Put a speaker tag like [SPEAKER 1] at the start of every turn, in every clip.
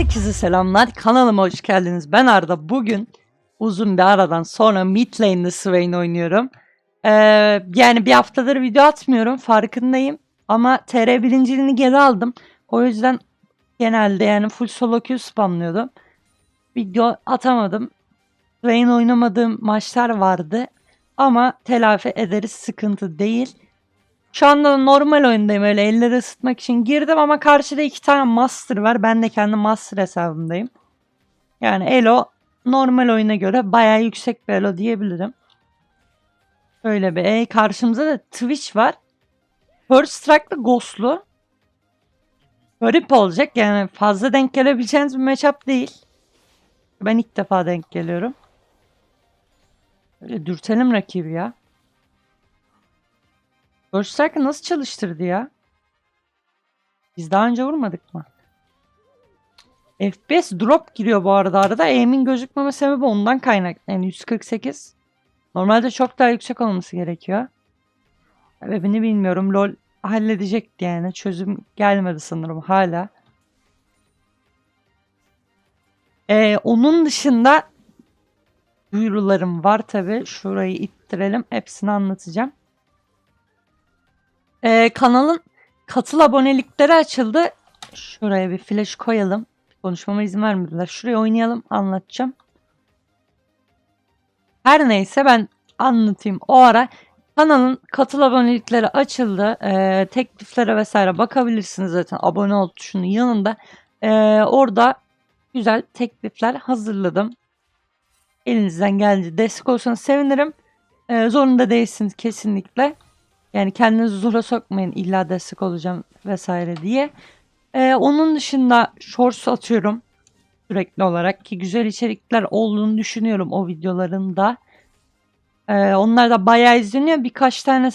[SPEAKER 1] Herkese selamlar. Kanalıma hoş geldiniz. Ben Arda. Bugün uzun bir aradan sonra mid lane'de Swain oynuyorum. Ee, yani bir haftadır video atmıyorum. Farkındayım. Ama TR birinciliğini geri aldım. O yüzden genelde yani full solo queue spamlıyordum. Video atamadım. Swain oynamadığım maçlar vardı. Ama telafi ederiz. Sıkıntı değil. Şu anda normal oyundayım öyle elleri ısıtmak için girdim ama karşıda iki tane master var. Ben de kendi master hesabımdayım. Yani elo normal oyuna göre bayağı yüksek bir elo diyebilirim. Öyle bir. E, karşımıza da Twitch var. First Strike'lı Ghost'lu. Garip olacak yani fazla denk gelebileceğiniz bir matchup değil. Ben ilk defa denk geliyorum. Öyle dürtelim rakibi ya. Strike'ı nasıl çalıştırdı ya? Biz daha önce vurmadık mı? FPS drop giriyor bu arada arada. Aim'in gözükmeme sebebi ondan kaynak. Yani 148. Normalde çok daha yüksek olması gerekiyor. Sebebini bilmiyorum. LoL halledecekti yani. Çözüm gelmedi sanırım hala. Ee, onun dışında duyurularım var tabi. Şurayı ittirelim. Hepsini anlatacağım. Ee, kanalın katıl abonelikleri açıldı. Şuraya bir flash koyalım. Konuşmama izin vermediler. Şuraya oynayalım anlatacağım. Her neyse ben anlatayım. O ara kanalın katıl abonelikleri açıldı. Ee, tekliflere vesaire bakabilirsiniz zaten abone ol tuşunun yanında. Ee, orada güzel teklifler hazırladım. Elinizden geldiğince destek olsanız sevinirim. Ee, zorunda değilsiniz kesinlikle. Yani kendinizi zora sokmayın illa destek olacağım vesaire diye. Ee, onun dışında shorts atıyorum sürekli olarak ki güzel içerikler olduğunu düşünüyorum o videolarında. Ee, onlar da bayağı izleniyor. Birkaç tane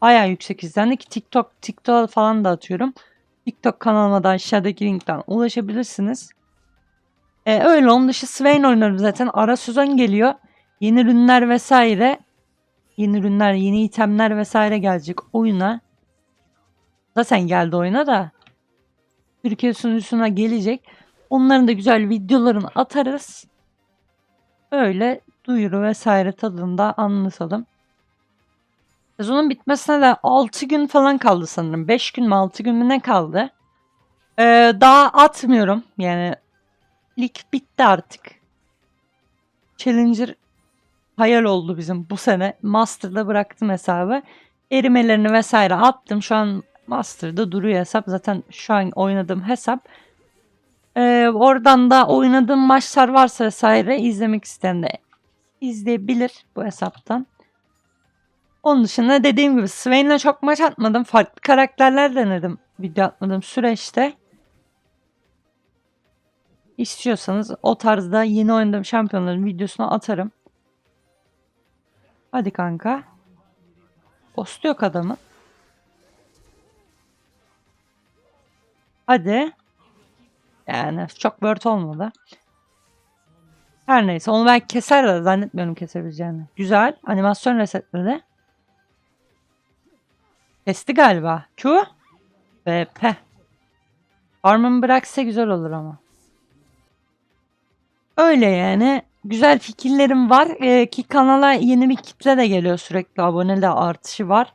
[SPEAKER 1] bayağı yüksek izlendi ki TikTok, TikTok falan da atıyorum. TikTok kanalıma da aşağıdaki linkten ulaşabilirsiniz. Ee, öyle onun dışı Swain oynuyorum zaten. Ara sezon geliyor. Yeni ürünler vesaire yeni ürünler, yeni itemler vesaire gelecek oyuna. Zaten geldi oyuna da. Türkiye sunucusuna gelecek. Onların da güzel videolarını atarız. Öyle duyuru vesaire tadında anlatalım. Sezonun bitmesine de 6 gün falan kaldı sanırım. 5 gün mü 6 gün mü ne kaldı? Ee, daha atmıyorum. Yani lig bitti artık. Challenger hayal oldu bizim bu sene. Master'da bıraktım hesabı. Erimelerini vesaire attım. Şu an Master'da duruyor hesap. Zaten şu an oynadığım hesap. Ee, oradan da oynadığım maçlar varsa vesaire izlemek isteyen de izleyebilir bu hesaptan. Onun dışında dediğim gibi Swain'le çok maç atmadım. Farklı karakterler denedim video atmadığım süreçte. İstiyorsanız o tarzda yeni oynadığım şampiyonların videosunu atarım. Hadi kanka. Postu yok adamın. Hadi. Yani çok word olmadı. Her neyse onu ben keser de zannetmiyorum kesebileceğini. Güzel. Animasyon resetledi. Kesti galiba. Q. Ve P. Farm'ın bıraksa güzel olur ama. Öyle yani güzel fikirlerim var ee, ki kanala yeni bir kitle de geliyor sürekli abone de artışı var.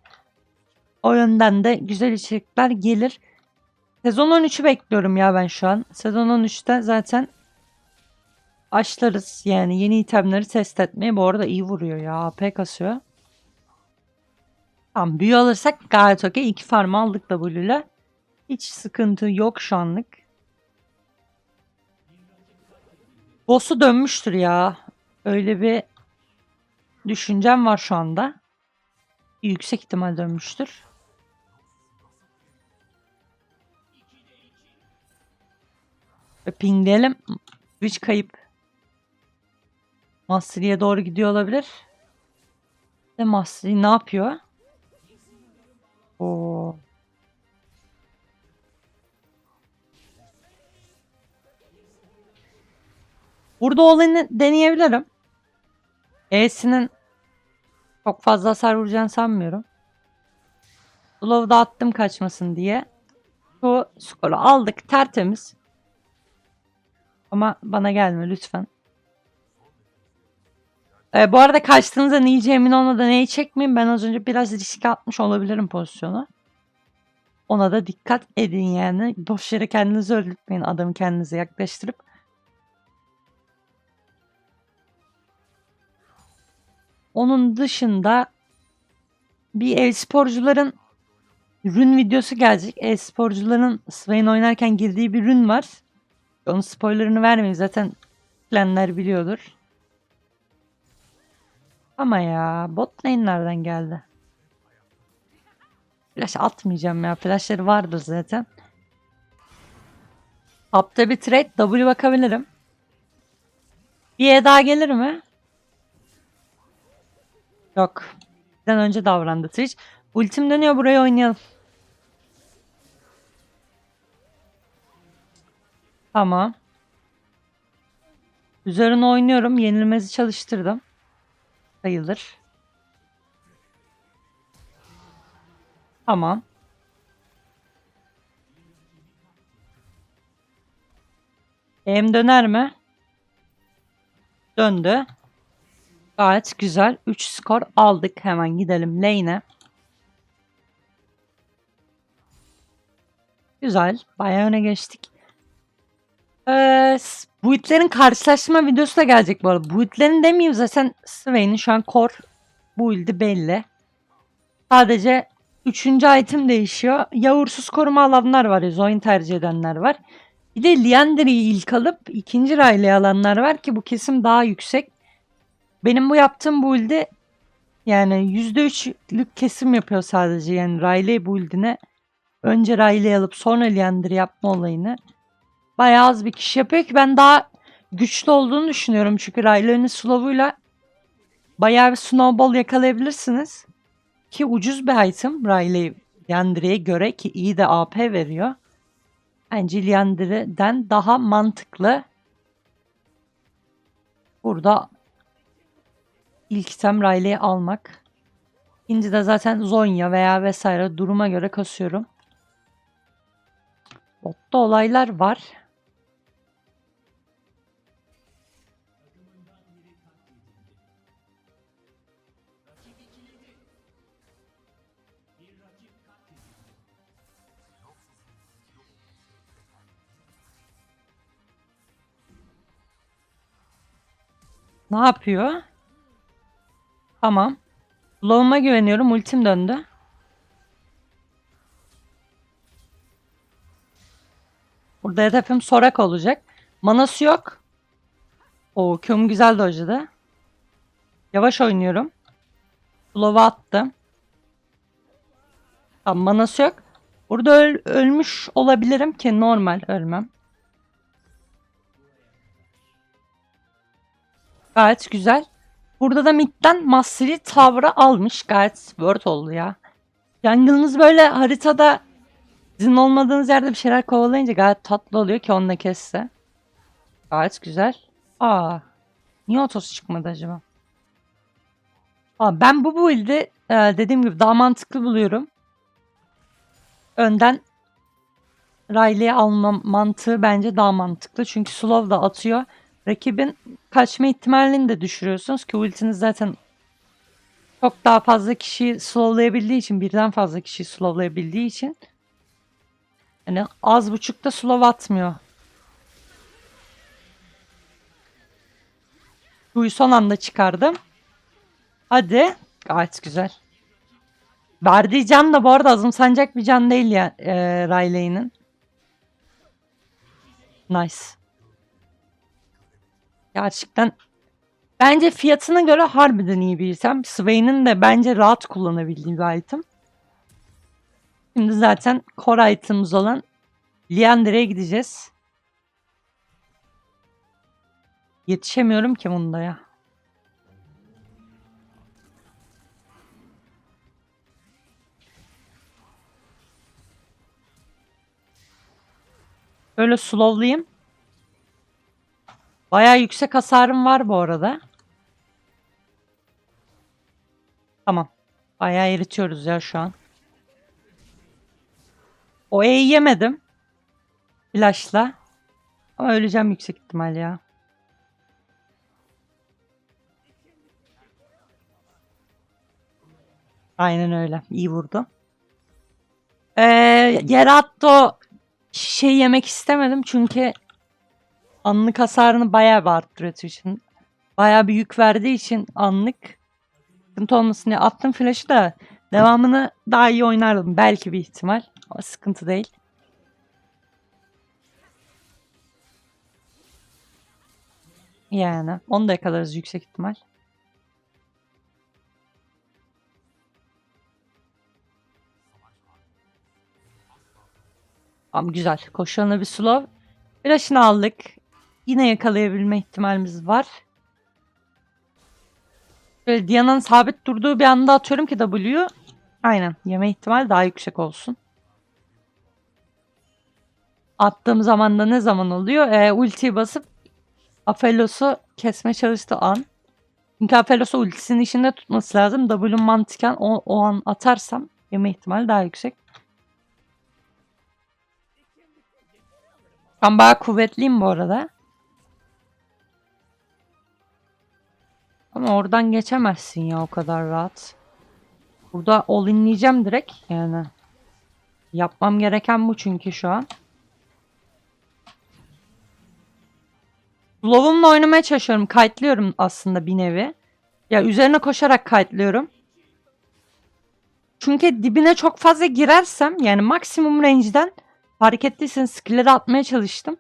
[SPEAKER 1] O yönden de güzel içerikler gelir. Sezon 13'ü bekliyorum ya ben şu an. Sezon 13'te zaten başlarız yani yeni itemleri test etmeye. Bu arada iyi vuruyor ya AP kasıyor. Tamam büyü alırsak gayet okey. İki farm aldık W'yle. Hiç sıkıntı yok şu anlık. Boss'u dönmüştür ya. Öyle bir düşüncem var şu anda. Yüksek ihtimal dönmüştür. Ve pingleyelim. Switch kayıp. Mastery'e doğru gidiyor olabilir. Ve Mastery ne yapıyor? Oo. Burada olanı deneyebilirim. E'sinin çok fazla hasar vuracağını sanmıyorum. Slow'da attım kaçmasın diye. Bu skoru aldık tertemiz. Ama bana gelme lütfen. Ee, bu arada kaçtığınızda yiyeceği emin olmadan neyi çekmeyin. Ben az önce biraz risk atmış olabilirim pozisyonu. Ona da dikkat edin yani. Boş yere kendinizi öldürtmeyin adamı kendinize yaklaştırıp. Onun dışında bir e-sporcuların rün videosu gelecek. E-sporcuların Swain oynarken girdiği bir rün var. Onun spoilerını vermeyeyim zaten bilenler biliyordur. Ama ya bot lane nereden geldi? Flash atmayacağım ya. Flashları vardır zaten. Up'ta bir trade W bakabilirim. Bir E daha gelir mi? Yok. Bizden önce davrandı Twitch. Ultim dönüyor buraya oynayalım. Tamam. Üzerine oynuyorum. Yenilmezi çalıştırdım. Sayılır. Tamam. Em döner mi? Döndü. Gayet güzel. 3 skor aldık. Hemen gidelim lane'e. Güzel. Bayağı öne geçtik. Ee, s- buitlerin karşılaşma videosu da gelecek bu arada. Buitlerin demeyeyim zaten Swain'in şu an core build'i belli. Sadece üçüncü item değişiyor. Ya uğursuz koruma alanlar var ya Zoin tercih edenler var. Bir de Liandra'yı ilk alıp ikinci Riley'i alanlar var ki bu kesim daha yüksek. Benim bu yaptığım build'i yani %3'lük kesim yapıyor sadece. Yani Riley build'ine önce Riley alıp sonra Liandry yapma olayını bayağı az bir kişi yapıyor ki ben daha güçlü olduğunu düşünüyorum. Çünkü Riley'nin slow'uyla bayağı bir snowball yakalayabilirsiniz. Ki ucuz bir item Riley Liandry'e göre ki iyi de AP veriyor. Bence Liandry'den daha mantıklı. Burada ilk item almak. İkinci de zaten Zonya veya vesaire duruma göre kasıyorum. Botta olaylar var. Ne yapıyor? Tamam. Low'uma güveniyorum. Ultim döndü. Burada hedefim Sorak olacak. Manası yok. O Q'm güzel dojladı. Yavaş oynuyorum. Slow'a attım. Tamam manası yok. Burada öl- ölmüş olabilirim ki normal ölmem. Gayet güzel. Burada da midden Mastery Tower'ı almış. Gayet word oldu ya. Jungle'ınız böyle haritada sizin olmadığınız yerde bir şeyler kovalayınca gayet tatlı oluyor ki onunla kesse. Gayet güzel. Aa, niye otosu çıkmadı acaba? Aa, ben bu build'i e, dediğim gibi daha mantıklı buluyorum. Önden Riley'i alma mantığı bence daha mantıklı. Çünkü slow da atıyor. Rakibin kaçma ihtimalini de düşürüyorsunuz ki ultiniz zaten çok daha fazla kişiyi slowlayabildiği için birden fazla kişiyi slowlayabildiği için yani az buçukta slow atmıyor. Buyu son anda çıkardım. Hadi. Gayet güzel. Verdiği can da bu arada azımsanacak bir can değil ya e, Riley'nin. Nice. Gerçekten bence fiyatına göre harbiden iyi bir item. Swain'in de bence rahat kullanabildiği bir item. Şimdi zaten core item'ımız olan Liandry'e gideceğiz. Yetişemiyorum ki bunda ya. Böyle slowlayayım. Bayağı yüksek hasarım var bu arada. Tamam. Bayağı eritiyoruz ya şu an. O E'yi yemedim. Flash'la. Ama öleceğim yüksek ihtimal ya. Aynen öyle. İyi vurdu. Ee, yere attı o şey yemek istemedim çünkü anlık hasarını bayağı bir arttırıyor için. Bayağı bir yük verdiği için anlık sıkıntı olmasın diye attım flash'ı da devamını daha iyi oynardım. Belki bir ihtimal. Ama sıkıntı değil. Yani onu da yakalarız yüksek ihtimal. Tamam güzel. Koşuğuna bir slow. Flash'ını aldık. Yine yakalayabilme ihtimalimiz var. Böyle Diana'nın sabit durduğu bir anda atıyorum ki W. Aynen. Yeme ihtimal daha yüksek olsun. Attığım zaman da ne zaman oluyor? Ee, ultiyi basıp Aphelios'u kesme çalıştığı an. Çünkü Aphelios'u ultisinin içinde tutması lazım. W'un mantıken o, o an atarsam yeme ihtimali daha yüksek. Ben bayağı kuvvetliyim bu arada. Ama oradan geçemezsin ya o kadar rahat. Burada all inleyeceğim direkt yani. Yapmam gereken bu çünkü şu an. Slow'umla oynamaya çalışıyorum. Kite'lıyorum aslında bir nevi. Ya üzerine koşarak kite'lıyorum. Çünkü dibine çok fazla girersem yani maksimum range'den fark ettiyseniz skill'leri atmaya çalıştım.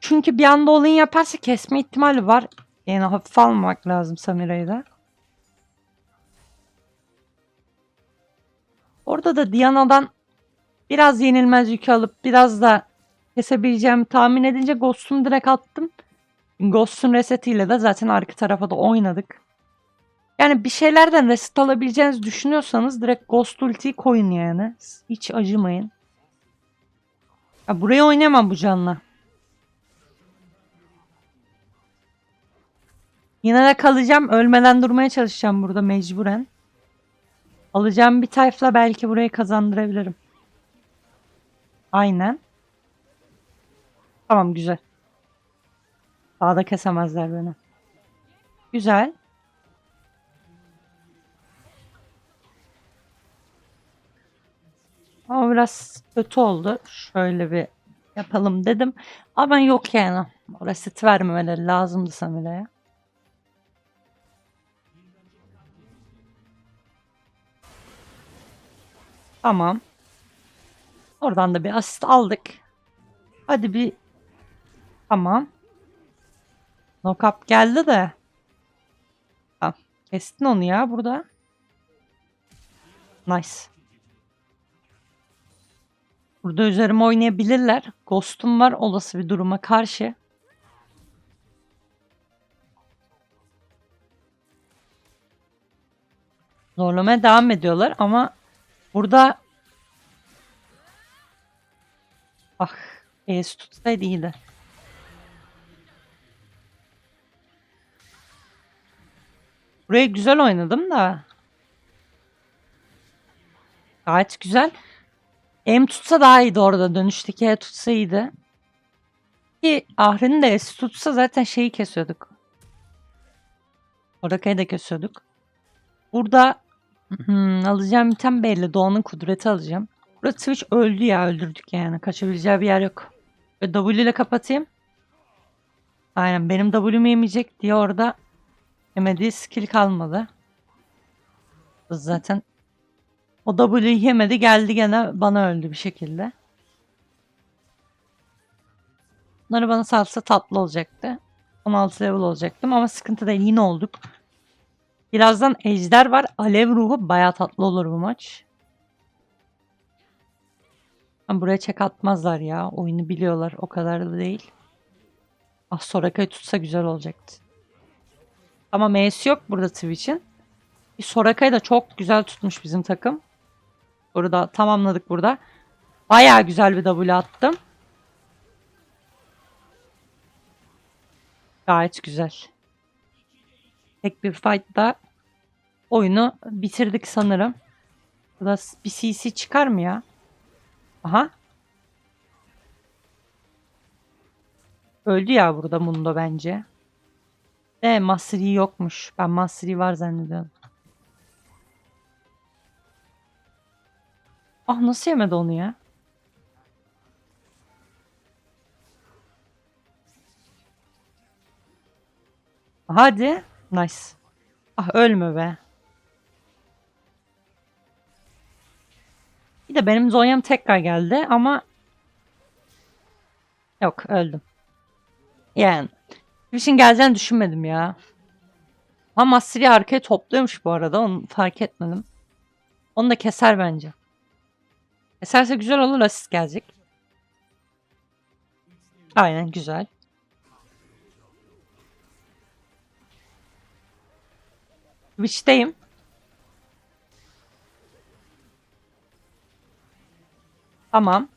[SPEAKER 1] Çünkü bir anda all-in yaparsa kesme ihtimali var. Yani hafife almamak lazım Samira'yı da. Orada da Diana'dan biraz yenilmez yükü alıp biraz da kesebileceğimi tahmin edince Ghost'umu direkt attım. Ghost'un resetiyle de zaten arka tarafa da oynadık. Yani bir şeylerden reset alabileceğinizi düşünüyorsanız direkt Ghost ultiyi koyun yani. Hiç acımayın. Ya burayı oynayamam bu canla. Yine de kalacağım. Ölmeden durmaya çalışacağım burada mecburen. Alacağım bir tayfla belki burayı kazandırabilirim. Aynen. Tamam güzel. Daha da kesemezler beni. Güzel. Ama biraz kötü oldu. Şöyle bir yapalım dedim. Ama yok yani. Reset vermemeleri lazımdı Samira'ya. Tamam. Oradan da bir asist aldık. Hadi bir tamam. Knock geldi de. Ha, kestin onu ya burada. Nice. Burada üzerime oynayabilirler. Ghost'um var olası bir duruma karşı. Zorlamaya devam ediyorlar ama burada ah Ace tutsaydı iyiydi. Buraya güzel oynadım da. Gayet güzel. M tutsa daha iyiydi orada. Dönüşteki E tutsa iyiydi. Ki Ahri'nin de S tutsa zaten şeyi kesiyorduk. Oraka'yı da kesiyorduk. Burada hmm, alacağım item belli. Doğan'ın kudreti alacağım. Burada Twitch öldü ya. Öldürdük yani. Kaçabileceği bir yer yok. W ile kapatayım. Aynen benim W'mu yemeyecek diye orada yemediği skill kalmadı. Zaten o W'yu yemedi geldi gene bana öldü bir şekilde. Bunları bana salsa tatlı olacaktı. 16 level olacaktım ama sıkıntı değil yine olduk. Birazdan ejder var. Alev ruhu baya tatlı olur bu maç. Ama buraya çek atmazlar ya. Oyunu biliyorlar. O kadar da değil. Ah Soraka'yı tutsa güzel olacaktı. Ama M'si yok burada Twitch'in. Soraka'yı da çok güzel tutmuş bizim takım. Burada tamamladık burada. Baya güzel bir W attım. Gayet güzel. Tek bir fight'ta oyunu bitirdik sanırım. Burada bir CC çıkar mı ya? Aha. Öldü ya burada Mundo bence. De Master Yi yokmuş. Ben Master Yi var zannediyorum. Ah nasıl yemedi onu ya? Hadi. Nice. Ah ölme be. Bir de benim Zonya'm tekrar geldi ama yok öldüm. Yani Twitch'in geleceğini düşünmedim ya. Ama Master Yi arkaya topluyormuş bu arada. Onu fark etmedim. Onu da keser bence. Keserse güzel olur. Asist gelecek. Aynen güzel. Twitch'teyim. Tamam.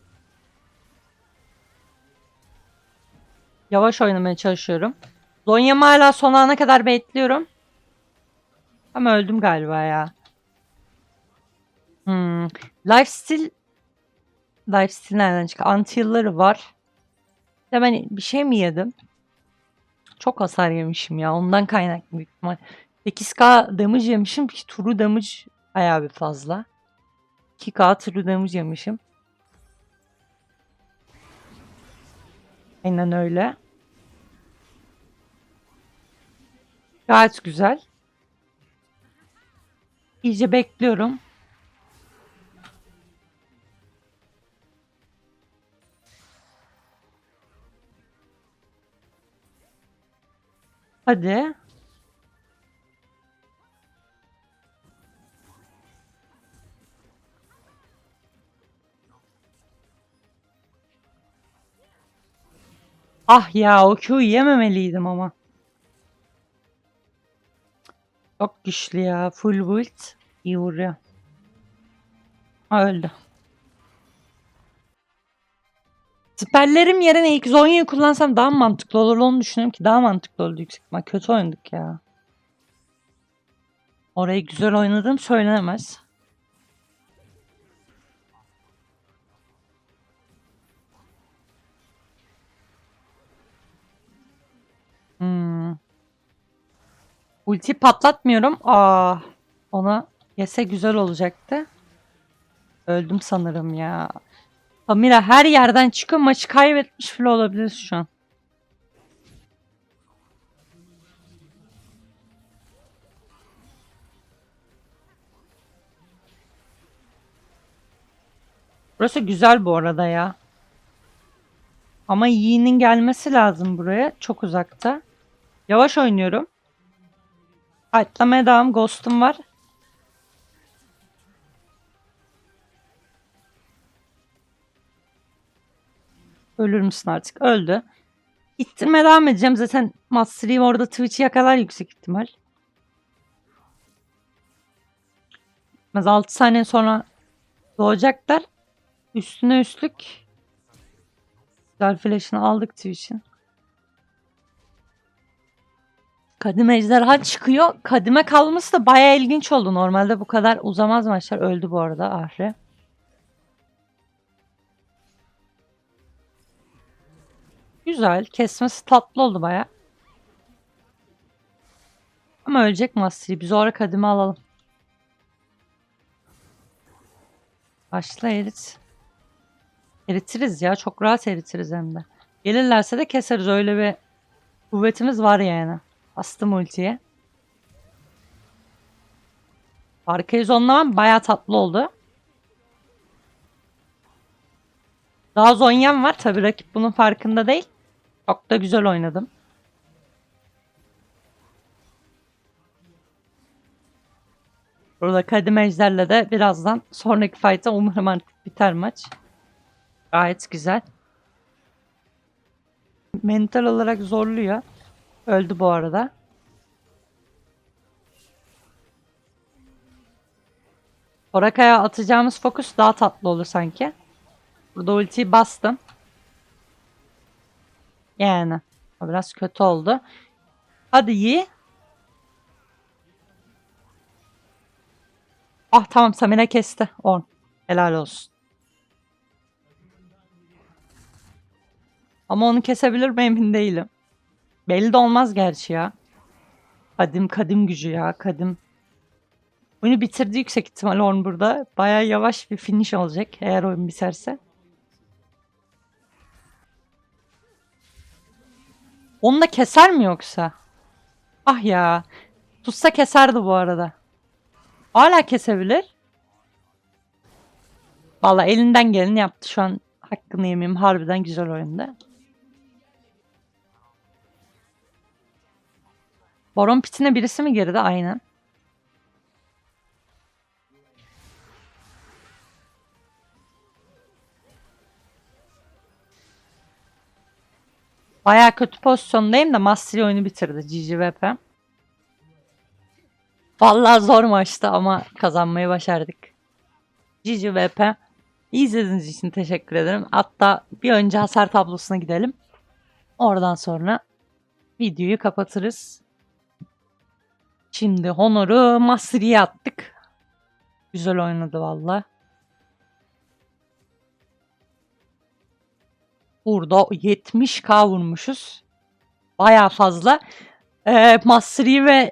[SPEAKER 1] Yavaş oynamaya çalışıyorum. Zonya'mı hala son ana kadar bekliyorum. Ama öldüm galiba ya. Hmm. Lifesteal Lifesteal nereden çıktı? Antil'ları var. Ya ben bir şey mi yedim? Çok hasar yemişim ya. Ondan kaynaklı büyük ihtimal. 8k damage yemişim ki turu damage bayağı bir fazla. 2k turu damage yemişim. Aynen öyle. Gayet güzel. İyice bekliyorum. Hadi. Ah ya o Q'yu yememeliydim ama. Çok güçlü ya. Full build. İyi vuruyor. Öldü. Siperlerim yerine ilk Zonya'yı kullansam daha mantıklı olur onu düşünüyorum ki daha mantıklı oldu yüksek ihtimal. Kötü oynadık ya. Orayı güzel oynadım söylenemez. Hmm. Ulti patlatmıyorum. Aa, ona yese güzel olacaktı. Öldüm sanırım ya. Samira her yerden çıkıyor. Maçı kaybetmiş bile olabiliriz şu an. Burası güzel bu arada ya. Ama Yi'nin gelmesi lazım buraya. Çok uzakta. Yavaş oynuyorum. Atlamaya devam. Ghost'um var. Ölür müsün artık? Öldü. İttirmeye devam edeceğim. Zaten Mastery orada Twitch'i yakalar yüksek ihtimal. Biraz 6 saniye sonra doğacaklar. Üstüne üstlük Güzel flash'ını aldık Twitch'in. Kadime ejderha çıkıyor. Kadime kalması da baya ilginç oldu. Normalde bu kadar uzamaz maçlar. Öldü bu arada Ahri. Güzel. Kesmesi tatlı oldu baya. Ama ölecek Mastery. Biz o ara kadime alalım. Başla erit. Eritiriz ya. Çok rahat eritiriz hem de. Gelirlerse de keseriz. Öyle bir kuvvetimiz var yani. Bastım ultiye. Arkayı zonlamam baya tatlı oldu. Daha Zonya'm var. Tabi rakip bunun farkında değil. Çok da güzel oynadım. Burada Kadim Ejder'le de birazdan sonraki fight'a umarım artık biter maç. Gayet güzel. Mental olarak zorluyor. Öldü bu arada. Oraka'ya atacağımız fokus daha tatlı olur sanki. Burada ultiyi bastım. Yani. O biraz kötü oldu. Hadi iyi. Ah tamam Samira kesti. 10. Helal olsun. Ama onu kesebilir mi emin değilim. Belli de olmaz gerçi ya. Kadim kadim gücü ya kadim. Oyunu bitirdi yüksek ihtimal Orn burada. Baya yavaş bir finish olacak eğer oyun biterse. Onu da keser mi yoksa? Ah ya. Tutsa keserdi bu arada. Hala kesebilir. Valla elinden geleni yaptı şu an. Hakkını yemeyeyim. Harbiden güzel oyunda. Baron pitine birisi mi girdi? Aynen. Baya kötü pozisyondayım da Mastery oyunu bitirdi GGVP. Vallahi zor maçtı ama kazanmayı başardık. GGVP. İzlediğiniz için teşekkür ederim. Hatta bir önce hasar tablosuna gidelim. Oradan sonra videoyu kapatırız. Şimdi Honor'u Mastery'e attık. Güzel oynadı valla. Burada 70k vurmuşuz. Baya fazla. Ee, Mastery ve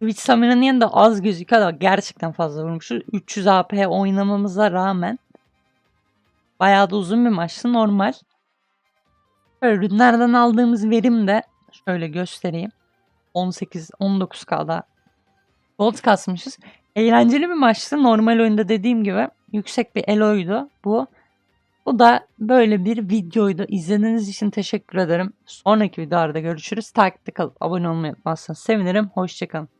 [SPEAKER 1] Twitch Samira'nın yanında az gözüküyor da gerçekten fazla vurmuşuz. 300 AP oynamamıza rağmen. Bayağı da uzun bir maçtı normal. Böyle ürünlerden aldığımız verim de şöyle göstereyim. 18-19K'da gold kasmışız. Eğlenceli bir maçtı. Normal oyunda dediğim gibi yüksek bir eloydu bu. Bu da böyle bir videoydu. İzlediğiniz için teşekkür ederim. Sonraki videolarda görüşürüz. Takipte kalıp abone olmayı unutmazsanız sevinirim. Hoşçakalın.